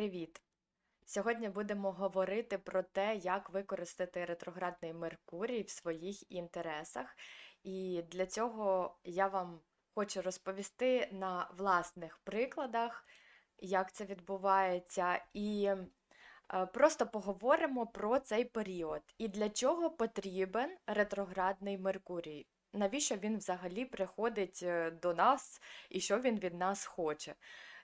Привіт! Сьогодні будемо говорити про те, як використати ретроградний Меркурій в своїх інтересах. І для цього я вам хочу розповісти на власних прикладах, як це відбувається, і е, просто поговоримо про цей період. І для чого потрібен ретроградний Меркурій? Навіщо він взагалі приходить е, до нас і що він від нас хоче?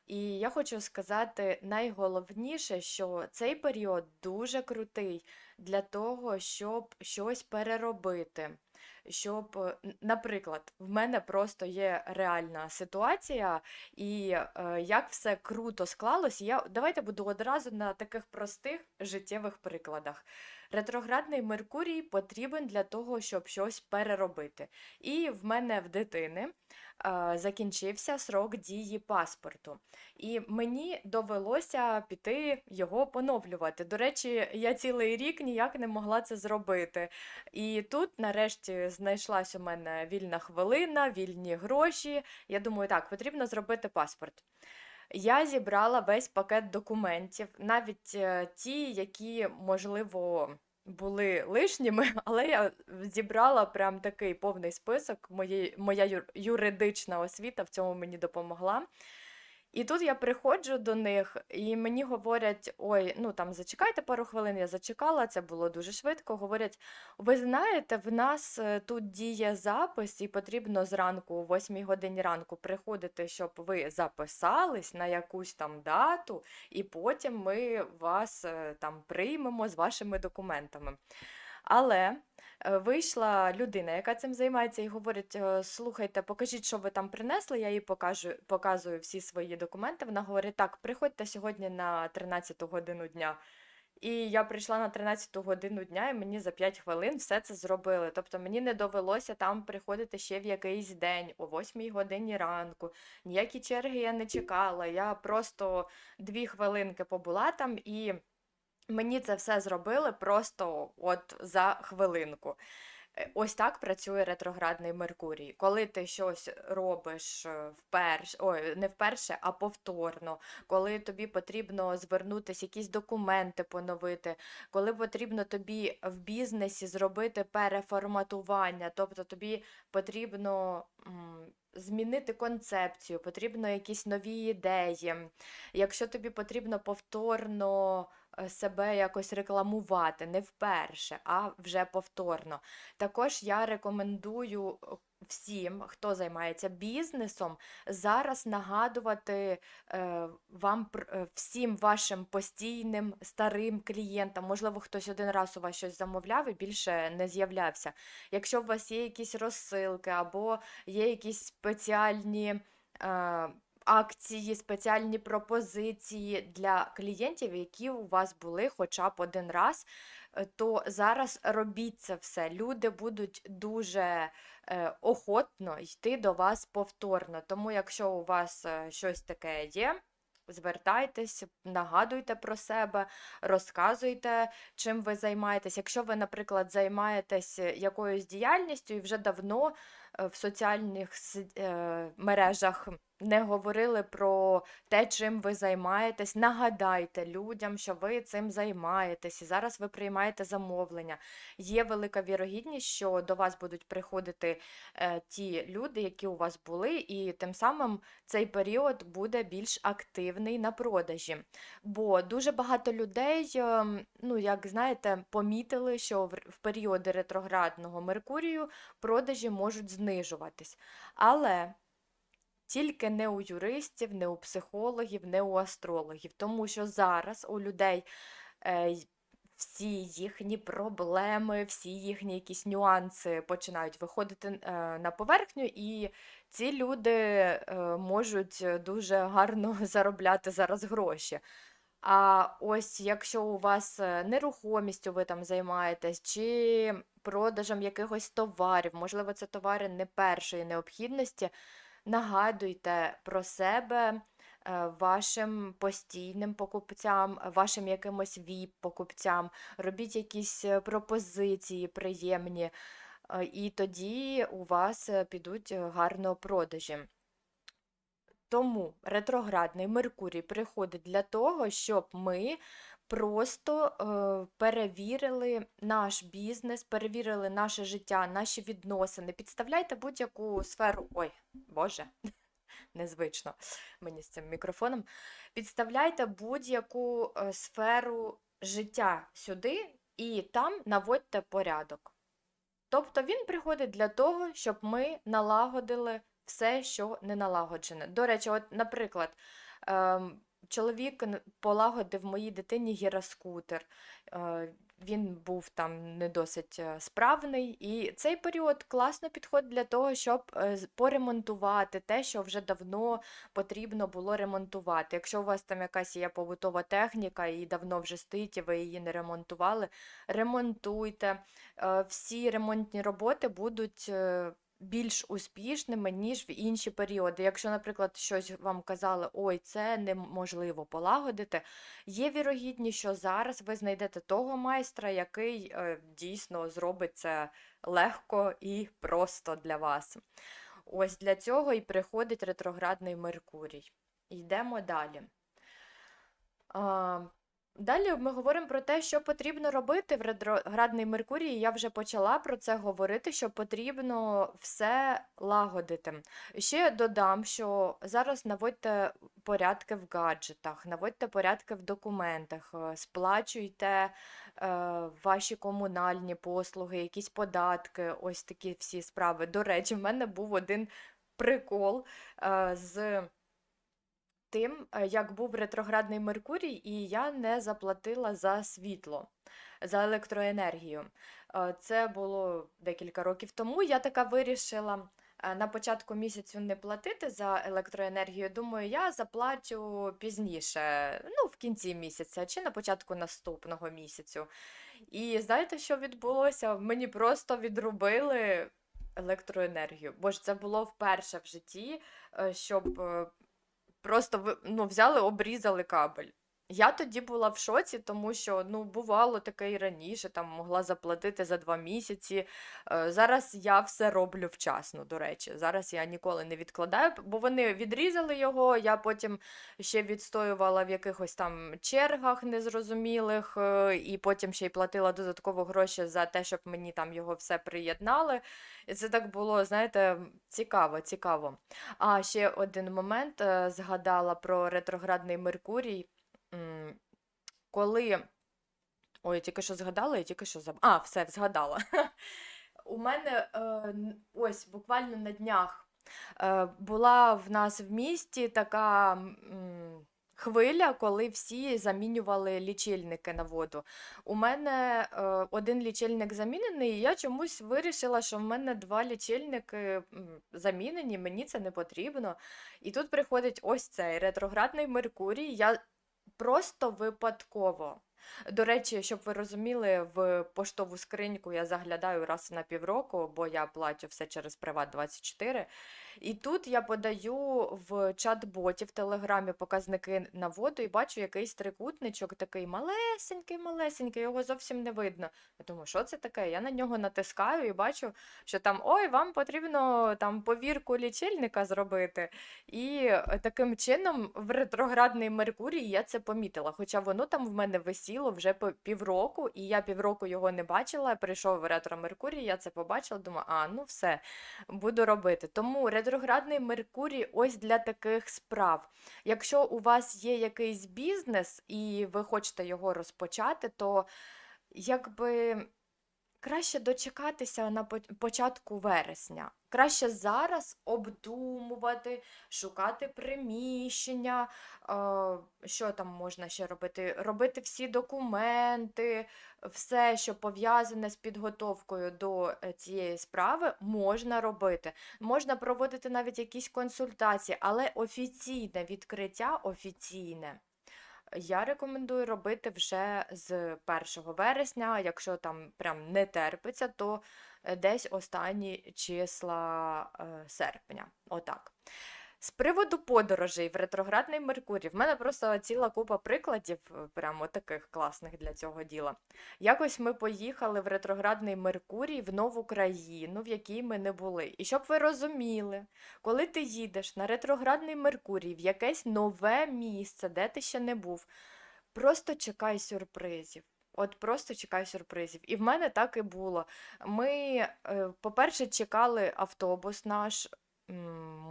І я хочу сказати найголовніше, що цей період дуже крутий для того, щоб щось переробити. Щоб, е, наприклад, в мене просто є реальна ситуація, і е, як все круто склалось, я давайте буду одразу на таких простих життєвих прикладах. Ретроградний Меркурій потрібен для того, щоб щось переробити. І в мене в дитини е, закінчився срок дії паспорту. І мені довелося піти його поновлювати. До речі, я цілий рік ніяк не могла це зробити. І тут, нарешті, знайшлась у мене вільна хвилина, вільні гроші. Я думаю, так, потрібно зробити паспорт. Я зібрала весь пакет документів, навіть е, ті, які, можливо, були лишніми, але я зібрала прям такий повний список. Мої, моя юр- юридична освіта в цьому мені допомогла. І тут я приходжу до них, і мені говорять: ой, ну там зачекайте пару хвилин, я зачекала, це було дуже швидко. Говорять: ви знаєте, в нас е, тут діє запис, і потрібно зранку, о 8 годині ранку, приходити, щоб ви записались на якусь там дату, і потім ми вас е, там приймемо з вашими документами. Але е, вийшла людина, яка цим займається, і говорить: е, слухайте, покажіть, що ви там принесли. Я їй покажу, показую всі свої документи. Вона говорить: так, приходьте сьогодні на 13 годину дня. І я прийшла на 13 годину дня, і мені за 5 хвилин все це зробили. Тобто мені не довелося там приходити ще в якийсь день, о 8 годині ранку. Ніякі черги я не чекала. Я просто дві хвилинки побула там і. Мені це все зробили просто от за хвилинку. Е, Ось так працює ретроградний Меркурій. Коли ти щось робиш е, вперше, ой, не вперше, а повторно, коли тобі потрібно звернутися, якісь документи поновити, коли потрібно тобі в бізнесі зробити переформатування, тобто тобі потрібно змінити концепцію, потрібно якісь нові ідеї. Якщо тобі потрібно повторно себе якось рекламувати, не вперше, а вже повторно. Також я рекомендую е, всім, хто займається бізнесом, зараз нагадувати е, вам е, всім вашим постійним старим клієнтам. Можливо, хтось один раз у вас щось замовляв і більше не з'являвся. Якщо у вас є якісь розсилки або є якісь спеціальні. е, Акції, спеціальні пропозиції для клієнтів, які у вас були хоча б один раз, е, то зараз робіть це все. Люди будуть дуже е, охотно йти до вас повторно. Тому, якщо у вас е, щось таке є, звертайтесь, нагадуйте про себе, розказуйте, чим ви займаєтесь. Якщо ви, наприклад, займаєтесь якоюсь діяльністю і вже давно в соціальних мережах не говорили про те, чим ви займаєтесь, нагадайте людям, що ви цим займаєтесь, і зараз ви приймаєте замовлення. Є велика вірогідність, що до вас будуть приходити е, ті люди, які у вас були, і тим самим цей період буде більш активний на продажі. Бо дуже багато людей, ем, ну як знаєте, помітили, що в, в періоди ретроградного Меркурію продажі можуть знижуватись. Але тільки не у юристів, не у психологів, не у астрологів, тому що зараз у людей е, всі їхні проблеми, всі їхні якісь нюанси починають виходити е, на поверхню, і ці люди е, можуть дуже гарно заробляти зараз гроші. А ось якщо у вас нерухомістю ви там займаєтесь, чи продажем якихось товарів, можливо, це товари не першої необхідності, нагадуйте про себе е, вашим постійним покупцям, вашим якимось ВІП-покупцям, робіть якісь е, пропозиції приємні, е, і тоді у вас підуть гарно продажі. Тому ретроградний Меркурій приходить для того, щоб ми просто е, перевірили наш бізнес, перевірили наше життя, наші відносини. Підставляйте будь-яку сферу. Ой, Боже, незвично мені з цим мікрофоном. Підставляйте будь-яку е, сферу життя сюди і там наводьте порядок. Тобто він приходить для того, щоб ми налагодили все, що не налагоджене. До речі, от, наприклад, ем, чоловік полагодив моїй дитині гіроскутер. Е, він був там не досить е, справний, і цей період класно підходить для того, щоб е, поремонтувати те, що вже давно потрібно було ремонтувати. Якщо у вас там якась є побутова техніка і давно вже стоїть, і ви її не ремонтували, ремонтуйте. Всі ремонтні роботи будуть більш успішними, ніж в інші періоди. Якщо, наприклад, щось вам казали, ой, це неможливо полагодити, є вірогідність, що зараз ви знайдете того майстра, який е, дійсно зробить це легко і просто для вас. Ось для цього і приходить ретроградний Меркурій. Йдемо далі. Далі ми говоримо про те, що потрібно робити в ретроградний Меркурій. Я вже почала про це говорити, що потрібно все лагодити. Ще додам, що зараз наводьте порядки в гаджетах, наводьте порядки в документах, е, сплачуйте е, ваші комунальні послуги, якісь податки, ось такі всі справи. До речі, в мене був один прикол е, з тим, е, як був ретроградний Меркурій, і я не заплатила за світло, за електроенергію. Е, Це було декілька років тому. Я така вирішила е, на початку місяцю не платити за електроенергію. Думаю, я заплачу пізніше, ну, в кінці місяця чи на початку наступного місяцю. І знаєте, що відбулося? Мені просто відрубили електроенергію. Бо ж це було вперше в житті, щоб Просто ну, взяли, обрізали кабель. Я тоді була в шоці, тому що ну, бувало таке і раніше, там могла заплатити за два місяці. Е, Зараз я все роблю вчасно, до речі. Зараз я ніколи не відкладаю, бо вони відрізали його. Я потім ще відстоювала в якихось там чергах незрозумілих, е, і потім ще й платила додатково гроші за те, щоб мені там його все приєднали. І це так було, знаєте, цікаво, цікаво. А ще один момент е, згадала про ретроградний Меркурій. Коли. Ой, я тільки що згадала, я тільки що заб... А, все, згадала. У мене е, ось буквально на днях е, була в нас в місті така хвиля, коли всі замінювали лічильники на воду. У мене е, один лічильник замінений, і я чомусь вирішила, що в мене два лічильники замінені, мені це не потрібно. І тут приходить ось цей ретроградний Меркурій. Я просто випадково. До речі, щоб ви розуміли, в поштову скриньку я заглядаю раз на півроку, бо я плачу все через Приват24. І тут я подаю в чат-боті в Телеграмі показники на воду і бачу якийсь трикутничок, такий малесенький, малесенький, його зовсім не видно. Я думаю, що це таке? Я на нього натискаю і бачу, що там ой, вам потрібно там повірку лічильника зробити. І е, таким чином в ретроградний Меркурій я це помітила. Хоча воно там в мене висіло вже півроку, і я півроку його не бачила. Прийшов в ретро Меркурій, я це побачила, думаю, а ну все, буду робити. Тому ретроградний Меркурій ось для таких справ. Якщо у вас є якийсь бізнес і ви хочете його розпочати, то якби. Краще дочекатися на початку вересня. Краще зараз обдумувати, шукати приміщення, е, що там можна ще робити? Робити всі документи, все, що пов'язане з підготовкою до е, цієї справи, можна робити. Можна проводити навіть якісь консультації, але офіційне відкриття офіційне. Я рекомендую робити вже з 1 вересня, якщо там прям не терпиться, то е, десь останні числа е, серпня. Отак. З приводу подорожей в ретроградний Меркурій, в мене просто ціла купа прикладів, е, прямо таких класних для цього діла. Якось ми поїхали в ретроградний Меркурій в нову країну, в якій ми не були. І щоб ви розуміли, коли ти їдеш на ретроградний Меркурій в якесь нове місце, де ти ще не був, просто чекай сюрпризів. От просто чекай сюрпризів. І в мене так і було. Ми, е, по-перше, чекали автобус наш,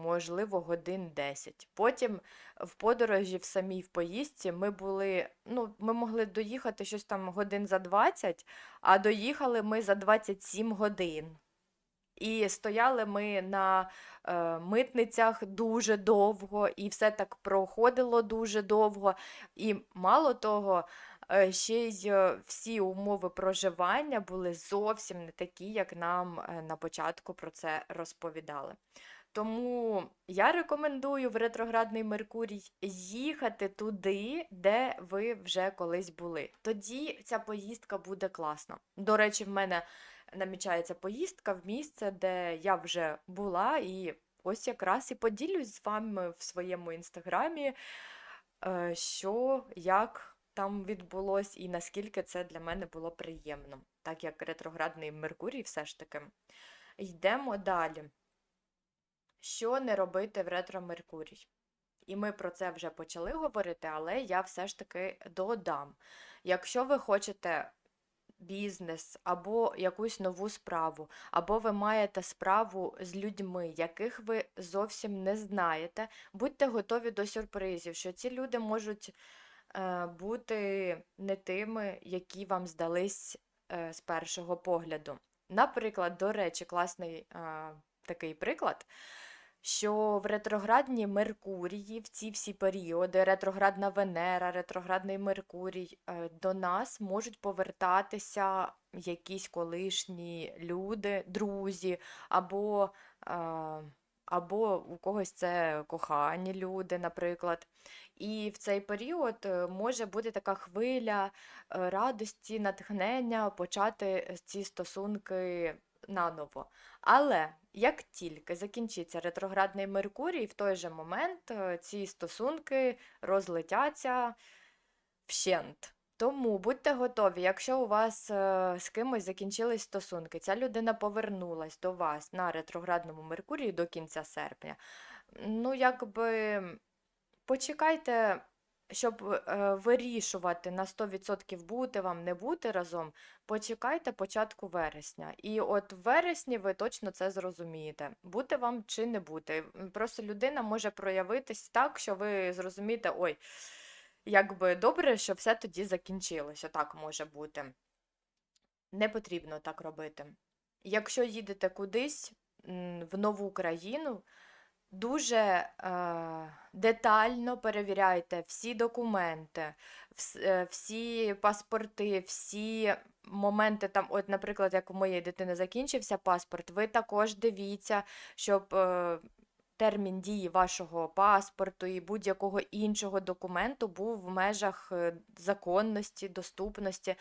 можливо, годин 10. Потім в подорожі в самій в поїздці ми були, ну, ми могли доїхати щось там годин за 20, а доїхали ми за 27 годин. І стояли ми на е, митницях дуже довго, і все так проходило дуже довго. І мало того, е, ще й е, всі умови проживання були зовсім не такі, як нам е, на початку про це розповідали. Тому я рекомендую в ретроградний Меркурій їхати туди, де ви вже колись були. Тоді ця поїздка буде класна. До речі, в мене намічається поїздка в місце, де я вже була, і ось якраз і поділюсь з вами в своєму інстаграмі, е, що як там відбулось, і наскільки це для мене було приємно, так як ретроградний Меркурій все ж таки. Йдемо далі. Що не робити в ретро Меркурій? І ми про це вже почали говорити, але я все ж таки додам. Якщо ви хочете бізнес або якусь нову справу, або ви маєте справу з людьми, яких ви зовсім не знаєте, будьте готові до сюрпризів, що ці люди можуть е, бути не тими, які вам здались е, з першого погляду. Наприклад, до речі, класний е, такий приклад. Що в ретроградні Меркурії в ці всі періоди, ретроградна Венера, ретроградний Меркурій, е, до нас можуть повертатися якісь колишні люди, друзі, або, е, або у когось це кохані люди, наприклад. І в цей період е, може бути така хвиля радості, натхнення почати ці стосунки наново. Але як тільки закінчиться ретроградний Меркурій, в той же момент е, ці стосунки розлетяться вщент. Тому будьте готові, якщо у вас е, з кимось закінчились стосунки, ця людина повернулась до вас на ретроградному Меркурії до кінця серпня. Ну, якби почекайте, щоб е, вирішувати на 100% бути вам, не бути разом, почекайте початку вересня. І от в вересні ви точно це зрозумієте, бути вам чи не бути. Просто людина може проявитись так, що ви зрозумієте, ой, якби добре, що все тоді закінчилось. Отак може бути. Не потрібно так робити. Якщо їдете кудись в нову країну, дуже е, детально перевіряйте всі документи, е, всі паспорти, всі моменти там, от, наприклад, як у моєї дитини закінчився паспорт, ви також дивіться, щоб е, термін дії вашого паспорту і будь-якого іншого документу був в межах е, законності, доступності.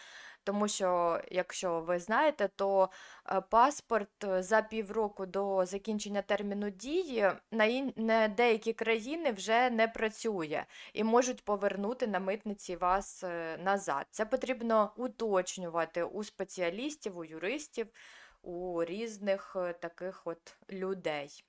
Тому що, якщо ви знаєте, то е, паспорт е, за півроку до закінчення терміну дії на ін... на деякі країни вже не працює і можуть повернути на митниці вас е, назад. Це потрібно уточнювати у спеціалістів, у юристів, у різних таких от людей.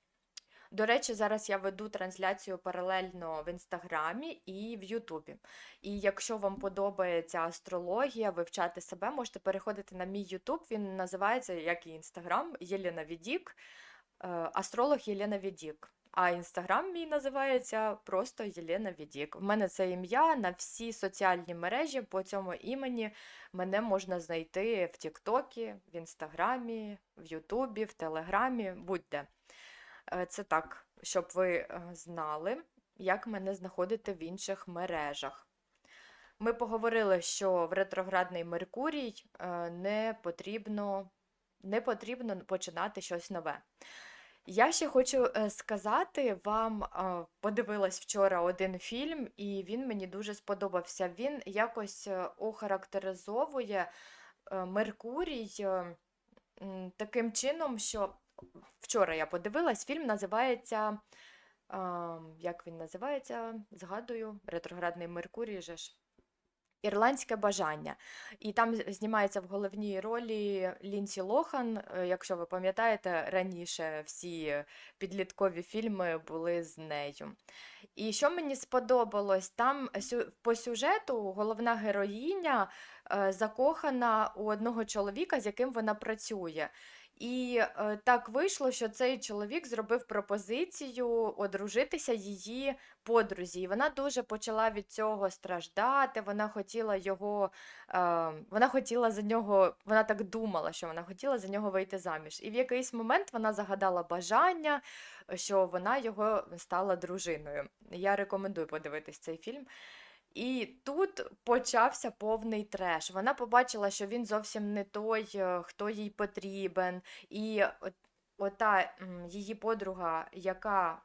До речі, зараз я веду трансляцію паралельно в Інстаграмі і в Ютубі. І якщо вам подобається астрологія, вивчати себе, можете переходити на мій Ютуб. Він називається, як і Інстаграм, Єлена Відік, е, астролог Єлена Відік. А інстаграм мій називається просто Єлена Відік. В мене це ім'я на всі соціальні мережі по цьому імені мене можна знайти в Тіктокі, в Інстаграмі, в Ютубі, в Телеграмі, будь-де. Е, Це так, щоб ви е, знали, як мене знаходити в інших мережах. Ми поговорили, що в ретроградний Меркурій е, не потрібно, не потрібно починати щось нове. Я ще хочу сказати вам, подивилась вчора один фільм, і він мені дуже сподобався. Він якось охарактеризовує Меркурій таким чином, що вчора я подивилась, фільм називається а, як він називається? Згадую, ретроградний Меркурій же ж. Ірландське бажання. І там знімається в головній ролі Лінсі Лохан. Е, Якщо ви пам'ятаєте, раніше всі підліткові фільми були з нею. І що мені сподобалось, там по сюжету головна героїня е, закохана у одного чоловіка, з яким вона працює. І е, так вийшло, що цей чоловік зробив пропозицію одружитися її подрузі. І вона дуже почала від цього страждати. Вона хотіла його, е, вона хотіла за нього, вона так думала, що вона хотіла за нього вийти заміж. І в якийсь момент вона загадала бажання, що вона його стала дружиною. Я рекомендую подивитись цей фільм. І тут почався повний треш. Вона побачила, що він зовсім не той, е, хто їй потрібен. І от, ота її подруга, яка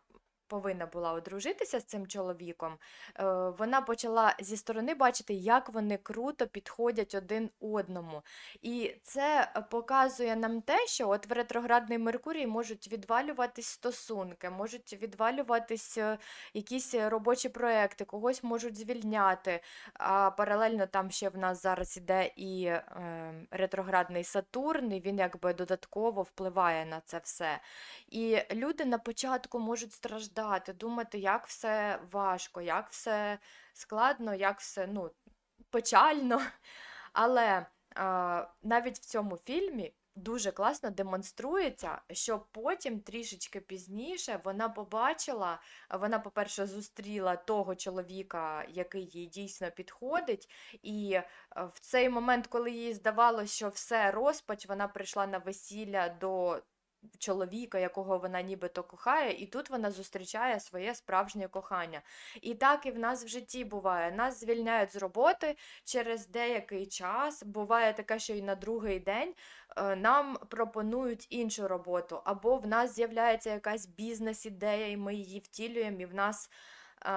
повинна була одружитися з цим чоловіком, е, вона почала зі сторони бачити, як вони круто підходять один одному. І це показує нам те, що от в ретроградний Меркурій можуть відвалюватись стосунки, можуть відвалюватись е, якісь робочі проекти, когось можуть звільняти. А паралельно там ще в нас зараз іде і е, ретроградний Сатурн, і він якби додатково впливає на це все. І люди на початку можуть страждати, думати, як все важко, як все складно, як все ну, печально. Але а, навіть в цьому фільмі дуже класно демонструється, що потім трішечки пізніше вона побачила, вона, по-перше, зустріла того чоловіка, який їй дійсно підходить. І в цей момент, коли їй здавалося, що все розпач, вона прийшла на весілля до чоловіка, якого вона нібито кохає, і тут вона зустрічає своє справжнє кохання. І так і в нас в житті буває. Нас звільняють з роботи через деякий час. Буває таке, що і на другий день е, нам пропонують іншу роботу, або в нас з'являється якась бізнес-ідея, і ми її втілюємо, і в нас. е,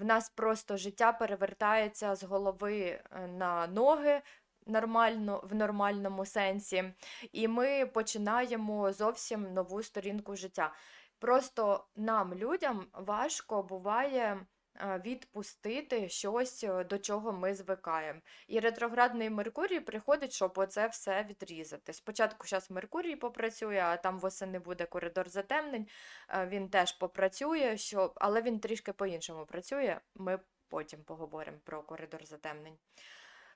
В нас просто життя перевертається з голови е, на ноги нормально, в нормальному сенсі, і ми починаємо зовсім нову сторінку життя. Просто нам, людям, важко буває е, відпустити щось, е, до чого ми звикаємо. І ретроградний Меркурій приходить, щоб оце все відрізати. Спочатку зараз Меркурій попрацює, а там восени буде коридор затемнень. е, Він теж попрацює, що... але він трішки по-іншому працює. Ми потім поговоримо про коридор затемнень.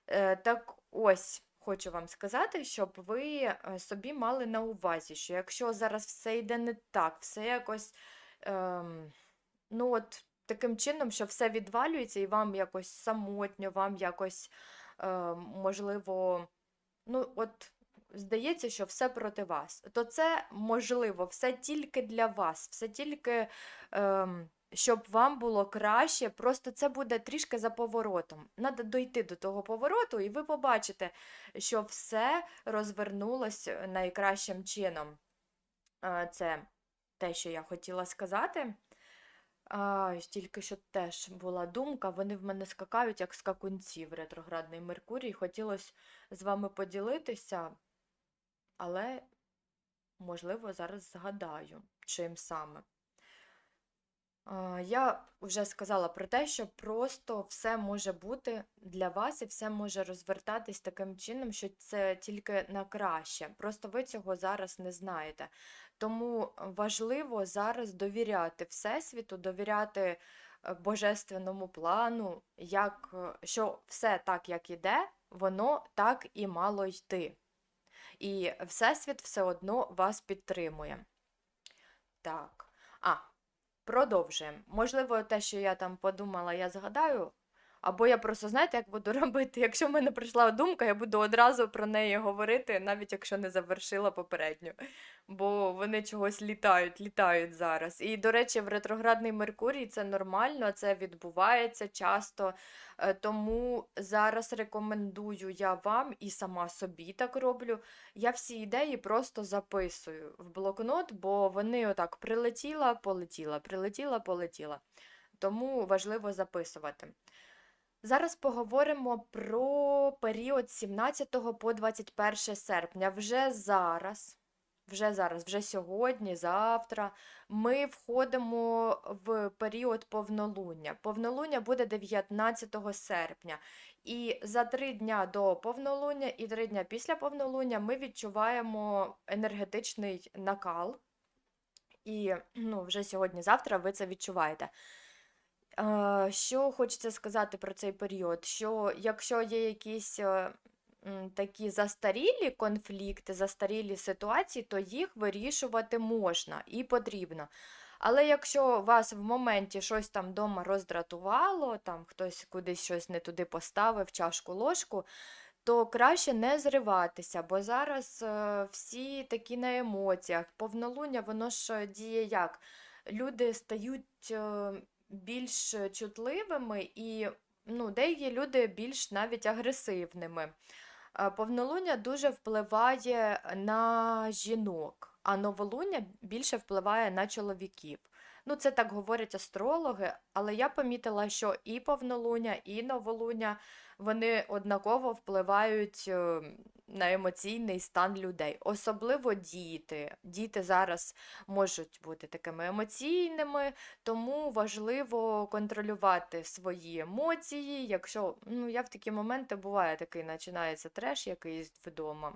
Е, Так ось хочу вам сказати, щоб ви е, собі мали на увазі, що якщо зараз все йде не так, все якось ем, ну от таким чином, що все відвалюється, і вам якось самотньо, вам якось е, можливо, ну от. Здається, що все проти вас, то це можливо все тільки для вас, все тільки ем, щоб вам було краще, просто це буде трішки за поворотом. Надо дойти до того повороту, і ви побачите, що все розвернулось найкращим чином. Е, Це те, що я хотіла сказати. Тільки що теж була думка, вони в мене скакають, як скакунці в ретроградний Меркурій. Хотілося з вами поділитися, але, можливо, зараз згадаю, чим саме. Я вже сказала про те, що просто все може бути для вас і все може розвертатись таким чином, що це тільки на краще. Просто ви цього зараз не знаєте. Тому важливо зараз довіряти Всесвіту, довіряти е, божественному плану, як, е, що все так, як іде, воно так і мало йти. І Всесвіт все одно вас підтримує. Так. А, Продовжуємо. Можливо, те, що я там подумала, я згадаю. Або я просто, знаєте, як буду робити? Якщо в мене прийшла думка, я буду одразу про неї говорити, навіть якщо не завершила попередню. Бо вони чогось літають, літають зараз. І, до речі, в ретроградний Меркурій це нормально, це відбувається часто. Е, Тому зараз рекомендую я вам і сама собі так роблю. Я всі ідеї просто записую в блокнот, бо вони отак прилетіла, полетіла, прилетіла, полетіла. Тому важливо записувати. Зараз поговоримо про період 17 по 21 серпня. Вже зараз вже зараз, вже сьогодні, завтра, ми входимо в період повнолуння. Повнолуння буде 19 серпня. І за три дня до повнолуння і три дня після повнолуння ми відчуваємо енергетичний накал. І ну, вже сьогодні-завтра ви це відчуваєте. Що хочеться сказати про цей період? Що якщо є якісь е, такі застарілі конфлікти, застарілі ситуації, то їх вирішувати можна і потрібно. Але якщо вас в моменті щось там вдома роздратувало, там хтось кудись щось не туди поставив, чашку, ложку, то краще не зриватися, бо зараз е, всі такі на емоціях. Повнолуння, воно ж е, діє як? Люди стають більш чутливими і ну, деякі люди більш навіть агресивними. Е, Повнолуння дуже впливає на жінок, а новолуння більше впливає на чоловіків. Ну, це так говорять астрологи, але я помітила, що і повнолуння, і новолуння вони однаково впливають е, на емоційний стан людей. Особливо діти. Діти зараз можуть бути такими емоційними, тому важливо контролювати свої емоції. Якщо ну, я в такі моменти буває такий, починається треш якийсь вдома.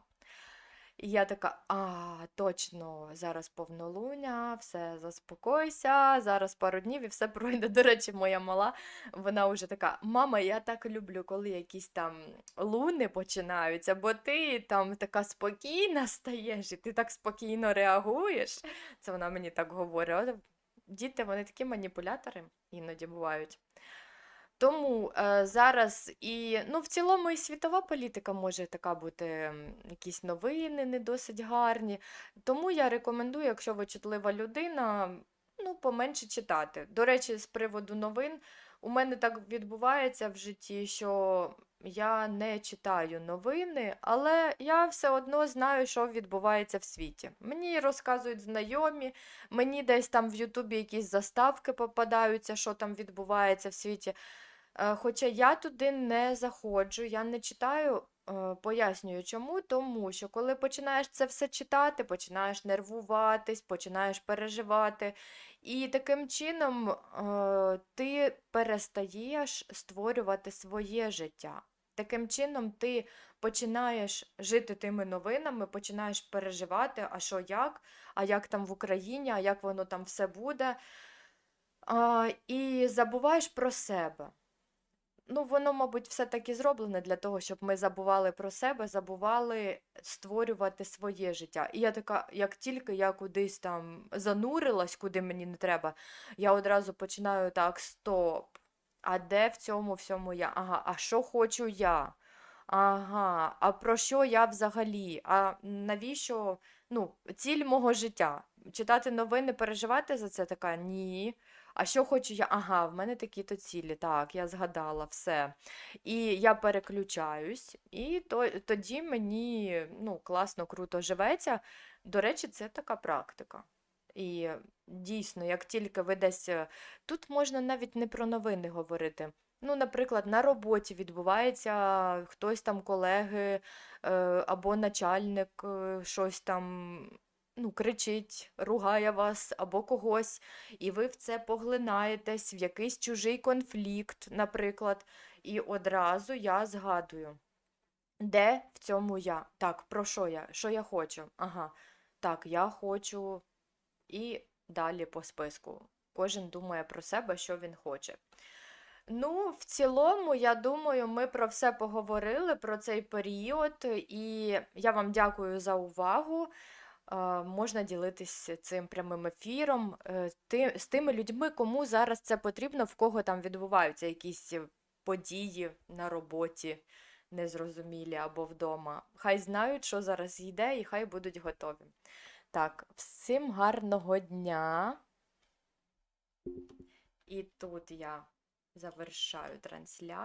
І я така, а, точно, зараз повнолуння, все, заспокойся, зараз пару днів і все пройде. До речі, моя мала, вона вже така, мама, я так люблю, коли якісь там луни починаються, бо ти там така спокійна стаєш, і ти так спокійно реагуєш. Це вона мені так говорить. От Діти, вони такі маніпулятори іноді бувають. Тому е, зараз і ну, в цілому і світова політика може така бути, якісь новини не досить гарні. Тому я рекомендую, якщо ви чутлива людина, ну, поменше читати. До речі, з приводу новин, у мене так відбувається в житті, що я не читаю новини, але я все одно знаю, що відбувається в світі. Мені розказують знайомі, мені десь там в Ютубі якісь заставки попадаються, що там відбувається в світі. Е, Хоча я туди не заходжу, я не читаю, е, пояснюю чому, тому що коли починаєш це все читати, починаєш нервуватись, починаєш переживати, і таким чином е, ти перестаєш створювати своє життя. Таким чином ти починаєш жити тими новинами, починаєш переживати, а що як, а як там в Україні, а як воно там все буде. І забуваєш про себе. Ну, воно, мабуть, все таки зроблене для того, щоб ми забували про себе, забували створювати своє життя. І я така, як тільки я кудись там занурилась, куди мені не треба, я одразу починаю так: стоп. А де в цьому всьому я? Ага, а що хочу я? Ага, а про що я взагалі? А навіщо? Ну, ціль мого життя. Читати новини, переживати за це така? Ні. А що хочу я? Ага, в мене такі-то цілі. Так, я згадала все. І я переключаюсь, і то, тоді мені ну, класно, круто живеться. До речі, це така практика. І дійсно, як тільки ви десь. е, Тут можна навіть не про новини говорити. Ну, наприклад, на роботі відбувається хтось там колеги е, або начальник е, щось там ну, кричить, ругає вас або когось, і ви в це поглинаєтесь, в якийсь чужий конфлікт, наприклад, і одразу я згадую, де в цьому я? Так, про що я? Що я хочу? Ага, так, я хочу і далі по списку. Кожен думає про себе, що він хоче. Ну, в цілому, я думаю, ми про все поговорили, про цей період, і я вам дякую за увагу. Можна ділитися цим прямим ефіром е, з тими людьми, кому зараз це потрібно, в кого там відбуваються якісь е, події на роботі незрозумілі або вдома. Хай знають, що зараз йде, і хай будуть готові. Так, всім гарного дня. І тут я завершаю трансляцію.